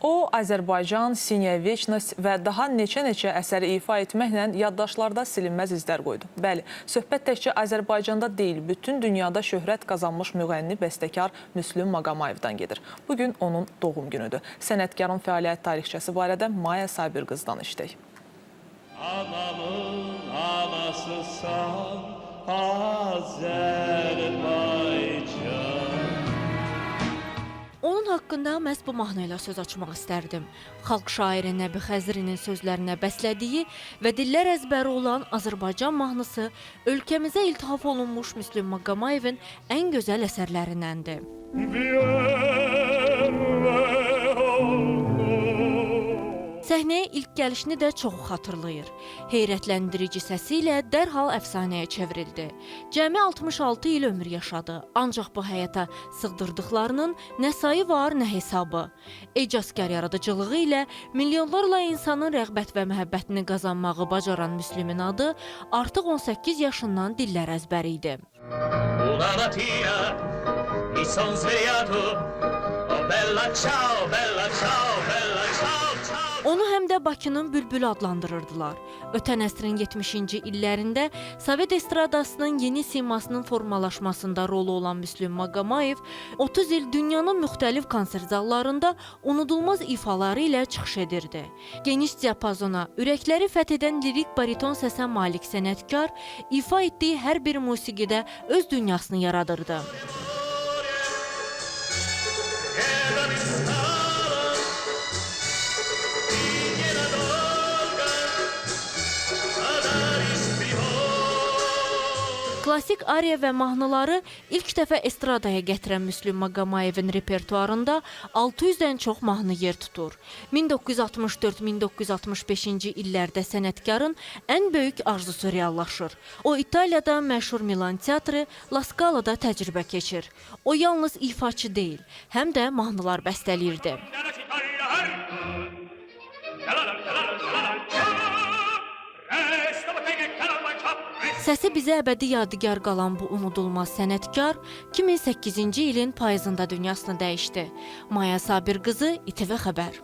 O, Azərbaycan, Siniya Veçnost və daha neçə-neçə əsəri ifa etməklə yaddaşlarda silinməz izlər qoydu. Bəli, söhbət təkcə Azərbaycanda deyil, bütün dünyada şöhrət qazanmış müğənni, bəstəkar Müslüm Maqamayevdan gedir. Bugün onun doğum günüdür. Sənətkarın fəaliyyət tarixçəsi barədə Maya Sabir qızdan işləyək. Anamın anasısan Azerbaycan haqqında məhz bu mahnı söz açmaq istərdim. Xalq şairi Nəbi Xəzrinin sözlərinə bəslədiyi və dillər əzbəri olan Azərbaycan mahnısı ölkəmizə iltihaf olunmuş Müslüm Maqamayevin ən gözəl əsərlərindəndir. Səhnəyə ilk gəlişini də çoxu xatırlayır. Heyrətləndirici səsi ilə dərhal əfsanəyə çevrildi. Cəmi 66 il ömür yaşadı, ancaq bu həyata sığdırdıqlarının nə sayı var, nə hesabı. Ecazkar yaradıcılığı ilə milyonlarla insanın rəğbət və məhəbbətini qazanmağı bacaran Müslümin adı artıq 18 yaşından dillər əzbəri idi. Una mi son svegliato Oh bella ciao, bella ciao, bella ciao Onu həm də Bakının bülbülü adlandırırdılar. Ötən əsrin 70-ci illərində Sovet estradasının yeni simasının formalaşmasında rolu olan Müslüm Maqamayev 30 il dünyanın müxtəlif konsert zallarında unudulmaz ifaları ilə çıxış edirdi. Geniş diapazona, ürəkləri fəth edən lirik bariton səsə malik sənətkar ifa etdiyi hər bir musiqidə öz dünyasını yaradırdı. Klassik ariya və mahnıları ilk dəfə estradaya gətirən Müslüm Maqamayevin repertuarında 600-dən çox mahnı yer tutur. 1964-1965-ci illərdə sənətkarın ən böyük arzusu reallaşır. O İtaliyada məşhur Milan teatrı La Scala'da təcrübə keçir. O yalnız ifaçı deyil, həm də mahnılar bəstələyirdi. Səsi bizə əbədi yadigar qalan bu unudulmaz sənətkar 2008-ci ilin payızında dünyasını dəyişdi. Maya Sabir qızı İTV xəbər.